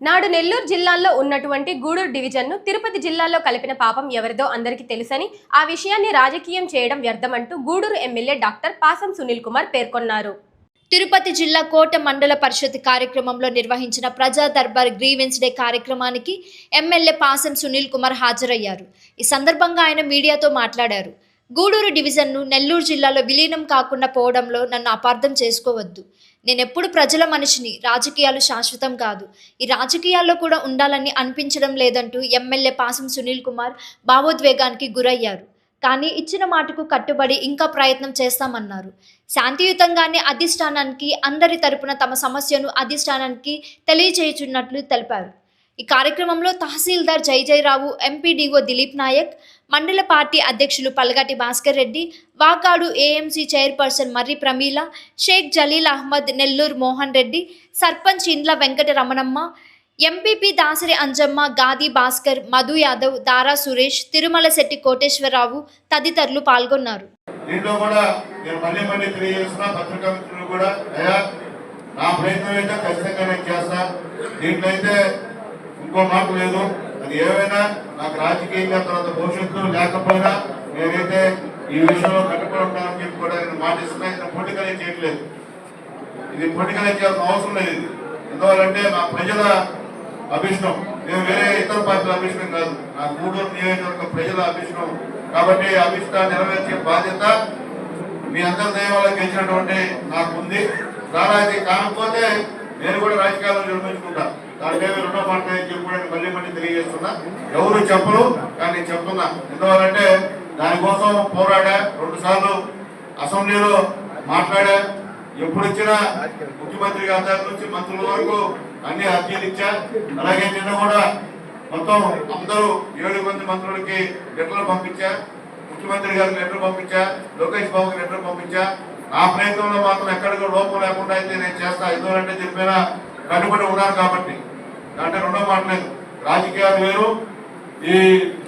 నాడు నెల్లూరు జిల్లాలో ఉన్నటువంటి గూడూరు డివిజన్ను తిరుపతి జిల్లాలో కలిపిన పాపం ఎవరిదో అందరికీ తెలుసని ఆ విషయాన్ని రాజకీయం చేయడం వ్యర్థమంటూ గూడూరు ఎమ్మెల్యే డాక్టర్ పాసం సునీల్ కుమార్ పేర్కొన్నారు. తిరుపతి జిల్లా కోట మండల పరిషత్ కార్యక్రమంలో నిర్వహించిన ప్రజా దర్బార్ గ్రీవెన్స్ డే కార్యక్రమానికి ఎమ్మెల్యే పాసం సునీల్ కుమార్ హాజరయ్యారు. ఈ సందర్భంగా ఆయన మీడియాతో మాట్లాడారు. గూడూరు డివిజన్ను నెల్లూరు జిల్లాలో విలీనం కాకుండా పోవడంలో నన్ను అపార్థం చేసుకోవద్దు. నేనెప్పుడు ప్రజల మనిషిని రాజకీయాలు శాశ్వతం కాదు. ఈ రాజకీయాల్లో కూడా ఉండాలని అనిపించడం లేదంటూ ఎమ్మెల్యే పాసం సునీల్ కుమార్ భావోద్వేగానికి గురయ్యారు. కానీ ఇచ్చిన మాటకు కట్టుబడి ఇంకా ప్రయత్నం చేస్తామన్నారు. శాంతియుతంగానే అధిష్టానానికి అందరి తరపున తమ సమస్యను అధిష్టానానికి తెలియజేయుచున్నట్లు తెలిపారు. ఈ కార్యక్రమంలో తహసీల్దార్ జై జయరావు ఎంపీడీఓ దిలీప్ నాయక్ మండల పార్టీ అధ్యక్షులు Palgati Bhaskar Reddy Vakadu AMC chairperson Marri Pramila Sheikh Jalil Ahmed Nellore Mohan Reddy sarpanch Indla Venkata Ramanamma MPP Dasari Anjamma Gadi Bhaskar Madhu Yadav దారా సురేష్ తిరుమల శెట్టి కోటేశ్వరరావు తదితరులు పాల్గొన్నారు. దీంట్లో కూడా నేను మళ్ళీ మళ్ళీ తెలియజేస్తున్నా పత్రికా మిత్రులు కూడా అయ్యా నా ప్రయత్నం ఖచ్చితంగా నేను చేస్తా. దీంట్లో అయితే ఇంకో మాట లేదు. అది ఏమైనా నాకు రాజకీయంగా తర్వాత భవిష్యత్తు లేకపోయినా నేనైతే ఈ విషయంలో కట్టుబడి ఉంటానని చెప్పి కూడా నేను మాటిస్తున్నా. ఇది చేయట్లేదు. ఇది పొలిటికల్ చేయాల్సిన అవసరం లేదు ఎందువల్లంటే నా ప్రజల అభిష్టం. నేను వేరే ఇతర పార్టీల అభిష్టం కాదు. నా గూడూరు నియోజకవర్గ ప్రజల అభిష్టం. కాబట్టి అభిష్టాన్ని నెరవేర్చే బాధ్యత మీ అందరి దైవాలకు గెలిచినటువంటి నాకు ఉంది. దానికి కాకపోతే నేను కూడా రాజకీయాల్లో నిర్మించుకుంటాను దానికి ఏమి రెండో మాట అని మళ్ళీ మళ్ళీ తెలియజేస్తున్నా. ఎవరు చెప్పరు కానీ నేను చెప్తున్నా. ఎందువల్లంటే దానికోసం పోరాడా? రెండు సార్లు అసెంబ్లీలో మాట్లాడా? ఎప్పుడు వచ్చినా ముఖ్యమంత్రి గారి దగ్గర నుంచి మంత్రుల వరకు అన్ని అర్జీలు ఇచ్చా? అలాగే నిన్న కూడా మొత్తం అందరూ ఏడు మంది మంత్రులకి లెటర్లు పంపించా. ముఖ్యమంత్రి గారికి లెటర్ పంపించా. లోకేష్ బాబుకి లెటర్ పంపించా. నా ప్రయత్నంలో మాత్రం ఎక్కడ కూడా లోపం లేకుండా అయితే నేను చేస్తా. ఎందుకంటే చెప్పినా కట్టుబడి ఉన్నారు కాబట్టి అంటే రెండో మాట రాజకీయాలు వేరు ఈ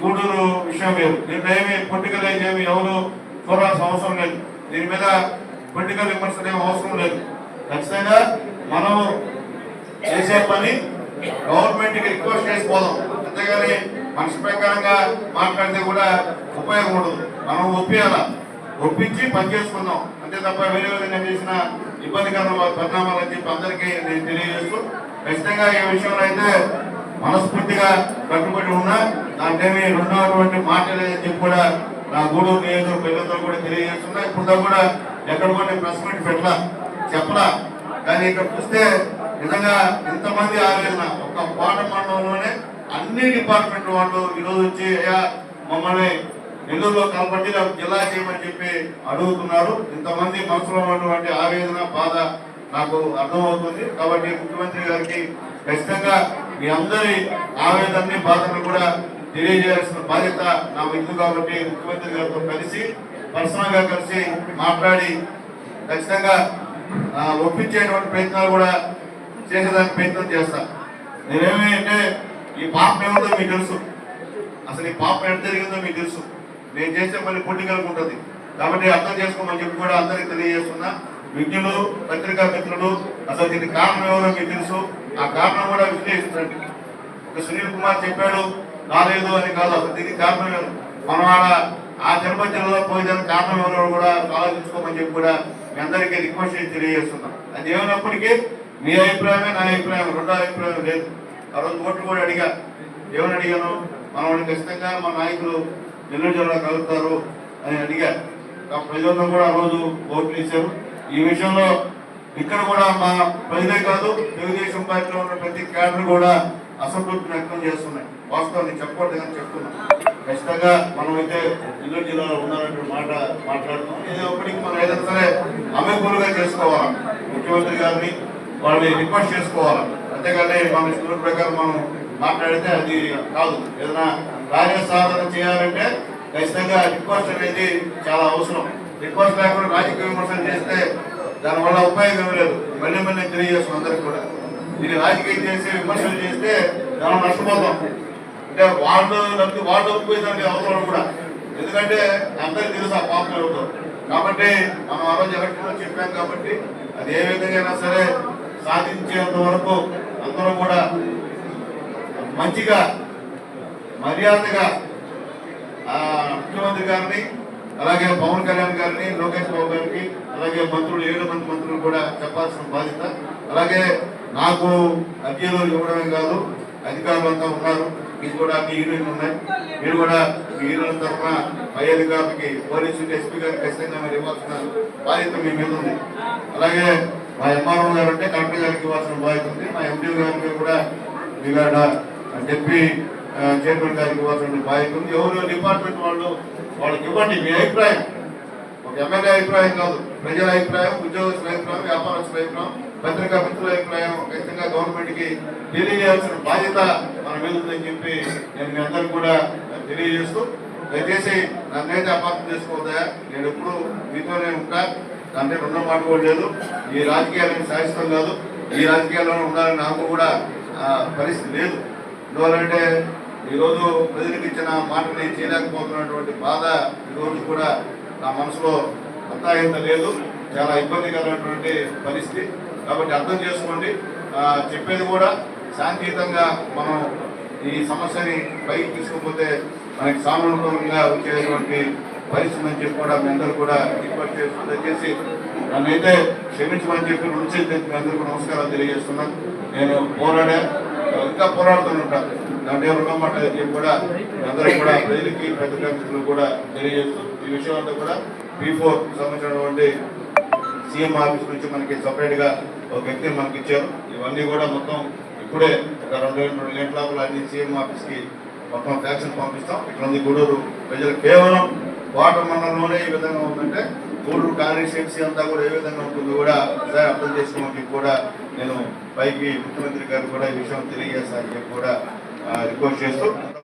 గూడూరు విషయం వేరు. దీంట్లో ఏమి పొలిటికల్ ఏమి ఎవరు చూడాల్సిన అవసరం లేదు. దీని మీద పొలిటికల్ విమర్శలు ఏమి అవసరం లేదు. ఖచ్చితంగా మనం చేసే పని గవర్నమెంట్కి రిక్వెస్ట్ చేసిపోదాం. అంతేగాని మనిషి ప్రకారంగా మాట్లాడితే కూడా ఉపయోగం ఉండదు. మనం ఒప్పియాల? ఒప్పించి పని చేసుకుందాం అంతే తప్ప వేరే విధంగా చేసిన ఇబ్బందికరమైన పరిణామాలు అని చెప్పి అందరికీ నేను తెలియజేస్తూ ఖచ్చితంగా ఈ విషయంలో అయితే మనస్ఫూర్తిగా కట్టుబడి ఉన్నా. దాంట్లోని రెండవటువంటి మాట లేదని చెప్పి కూడా నా గూడూరు నియోజకవర్గ ప్రజలతో కూడా తెలియజేస్తున్నా. ఇప్పుడు కూడా ఎక్కడ కూడా ప్రెస్ మీట్ పెట్టలా చెప్పలా. కానీ ఇక్కడ చూస్తే నిజంగా ఎంతమంది ఆవేదన ఒక పాట మండలంలోనే అన్ని డిపార్ట్మెంట్ వాళ్ళు ఈరోజు వచ్చి అయ్యా మమ్మల్ని నెల్లూరులో కలపట్టి నాకు జిల్లా చేయమని చెప్పి అడుగుతున్నారు. ఇంతమంది మనసులో ఉన్నటువంటి ఆవేదన బాధ నాకు అర్థమవుతుంది. కాబట్టి ముఖ్యమంత్రి గారికి ఖచ్చితంగా మీ అందరి ఆవేదనని బాధను కూడా తెలియజేయాల్సిన బాధ్యత నా ఉంది కాబట్టి ముఖ్యమంత్రి గారితో కలిసి పర్సనల్గా కలిసి మాట్లాడి ఖచ్చితంగా ఒప్పించేటువంటి ప్రయత్నాలు కూడా చేసేదానికి ప్రయత్నం చేస్తా. నేనేమి అంటే ఈ పాపం ఏమిటో మీకు తెలుసు. అసలు ఈ పాపం ఎంత జరిగిందో మీకు తెలుసు. నేను చేసే పని పొలిటికల్ ఉంటుంది. కాబట్టి అర్థం చేసుకోమని చెప్పి కూడా అందరికీ తెలియజేస్తున్నా. విజ్ఞులు పత్రికా మిత్రులు అసలు దీని కారణం ఎవరో మీకు తెలుసు. ఆ కారణం కూడా విశ్లేషించండి. ఒక సునీల్ కుమార్ చెప్పాడు రాలేదు అని కాదు అసలు దీనికి కారణం ఎవరు? మనం ఆడ ఆ జన్మజంలో పోయేదానికి కారణం ఎవరో కూడా ఆలోచించుకోమని చెప్పి కూడా మీ అందరికీ రిక్వెస్ట్ చేసి తెలియజేస్తున్నాం. అది ఏమైనప్పటికీ మీ అభిప్రాయమే నా అభిప్రాయం రెండో అభిప్రాయం లేదు. ఆ రోజు ఓట్లు కూడా అడిగా. ఏమని అడిగాను? మనం ఖచ్చితంగా మా నాయకులు నెల్లూరు జిల్లా కలుపుతారు అని అడిగారు. ఆ ప్రజల్లో కూడా ఆ రోజు ఓట్లు ఇచ్చారు. ఈ విషయంలో ఇక్కడ కూడా మా ప్రజలే కాదు తెలుగుదేశం పార్టీలో ఉన్న ప్రతి క్యాడర్ కూడా అసంతృప్తి వ్యక్తం చేస్తున్నాయి. వాస్తవం నేను చెప్పకూడదు కానీ చెప్తున్నా. ఖచ్చితంగా మనం అయితే నెల్లూరు జిల్లాలో ఉన్నారంటే మాట మాట్లాడుతున్నాం. ఇది ఒకటికి మనం ఏదైనా సరే అమెకూలుగా చేసుకోవాలి. ముఖ్యమంత్రి గారిని వాళ్ళని రిక్వెస్ట్ చేసుకోవాలి. అంతేగాని మన స్కూల్ ప్రకారం మనం మాట్లాడితే అది కాదు. ఏదైనా కార్య సాధన చేయాలంటే ఖచ్చితంగా రిక్వెస్ట్ అనేది చాలా అవసరం. రిక్వెస్ట్ లేకుండా రాజకీయ విమర్శలు చేస్తే దానివల్ల ఉపయోగం లేదు. మళ్ళీ మళ్ళీ తెలియజేస్తాం అందరికి కూడా. ఇది రాజకీయం చేసి విమర్శలు చేస్తే మనం నష్టపోతాం. అంటే వాళ్ళు నమ్మి వాళ్ళు ఒప్పుకోవడానికి అవసరం కూడా. ఎందుకంటే అందరికి తెలుసు ఆ పాపం అవుతాం కాబట్టి మనం ఆ రోజు ఎలక్షన్లో చెప్పాం కాబట్టి అది ఏ విధంగా సరే సాధించేంత వరకు అందరూ కూడా మంచిగా మర్యాదగా ముఖ్యమంత్రి గారిని అలాగే పవన్ కళ్యాణ్ గారిని లోకేష్ బాబు గారికి అలాగే మంత్రులు ఏడు మంది మంత్రులు కూడా చెప్పాల్సిన బాధ్యత. అలాగే నాకు అర్జీలు ఇవ్వడమే కాదు అధికారులు అంతా ఉన్నారు. ఇది కూడా మీ యూనియన్ ఉన్నాయి. మీరు కూడా మీ యూనియన్ తరఫున పై అధికారులకి పోలీసు ఎస్పీ గారికి ఖచ్చితంగా మీరు ఇవ్వాల్సిన బాధ్యత మీ మీద ఉంది. అలాగే మా ఎంఆర్ఓ గారు అంటే కలెక్టర్ గారికి ఇవ్వాల్సిన బాధ్యత ఉంది. మా ఎండీ గారికి కూడా మీ చెప్పి చైర్మన్ గారికి ఇవ్వాల్సిన బాధ్యత ఉంది ఎవరు డిపార్ట్మెంట్ వాళ్ళు వాళ్ళకి ఇవ్వండి మీ అభిప్రాయం. ఒక ఎమ్మెల్యే అభిప్రాయం కాదు ప్రజల అభిప్రాయం ఉద్యోగస్తుల అభిప్రాయం వ్యాపారస్తుల అభిప్రాయం పత్రికా మిత్రుల అభిప్రాయం ఖచ్చితంగా గవర్నమెంట్కి తెలియజేయాల్సిన బాధ్యత మన మీద ఉందని చెప్పి నేను మీ అందరికీ కూడా తెలియజేస్తూ దయచేసి నన్నైతే అపార్థం చేసుకోవద్దా? నేను ఎప్పుడు మీతోనే ఉంటా. అంటే రెండో మాట కూడా లేదు. ఈ రాజకీయాలను శాశ్వతం కాదు. ఈ రాజకీయాల్లో ఉండాలని నాకు కూడా పరిస్థితి లేదు. ఎందువల్లంటే ఈరోజు ప్రజలకు ఇచ్చిన మాటని చేయలేకపోతున్నటువంటి బాధ ఈరోజు కూడా నా మనసులో అంతా లేదు. చాలా ఇబ్బందికరమైనటువంటి పరిస్థితి. కాబట్టి అర్థం చేసుకోండి. చెప్పేది కూడా శాంతియుతంగా మనం ఈ సమస్యని పైకి తీసుకుపోతే మనకి సామూహికంగా వచ్చేటువంటి పరిస్థితి అని చెప్పి కూడా మీ అందరూ కూడా రిక్వెస్ట్ చేస్తూ దయచేసి నన్నైతే క్షమించమని చెప్పి నుంచి మీ అందరికీ నమస్కారాలు తెలియజేస్తున్నాను. నేను పోరాడా? ఇంకా పోరాడుతూనే ఉంటారు. దాంట్లో రుణమాట కూడా అందరూ కూడా ప్రజలకి పెద్ద కూడా తెలియజేస్తూ ఈ విషయం అంతా కూడా పీ ఫోర్ సంబంధించినటువంటి సీఎం ఆఫీస్ నుంచి మనకి సపరేట్గా ఒక వ్యక్తిని మనకి ఇచ్చారు. ఇవన్నీ కూడా మొత్తం ఇప్పుడే ఒక రెండు రెండు గంటల అన్ని సీఎం ఆఫీస్కి మొత్తం ఫ్యాక్షన్ పంపిస్తాం. ఇక్కడ గూడూరు ప్రజలు కేవలం వాటర్ మండలంలోనే ఈ విధంగా ఉందంటే గూడూరు కాన్స్టిట్యున్సీ అంతా కూడా ఏ విధంగా ఉంటుందో కూడా ఒకసారి అర్థం చేసుకోవడానికి కూడా నేను పైకి ముఖ్యమంత్రి గారు కూడా ఈ విషయం తెలియజేస్తానని చెప్పి కూడా రిక్వెస్ట్ చేస్తూ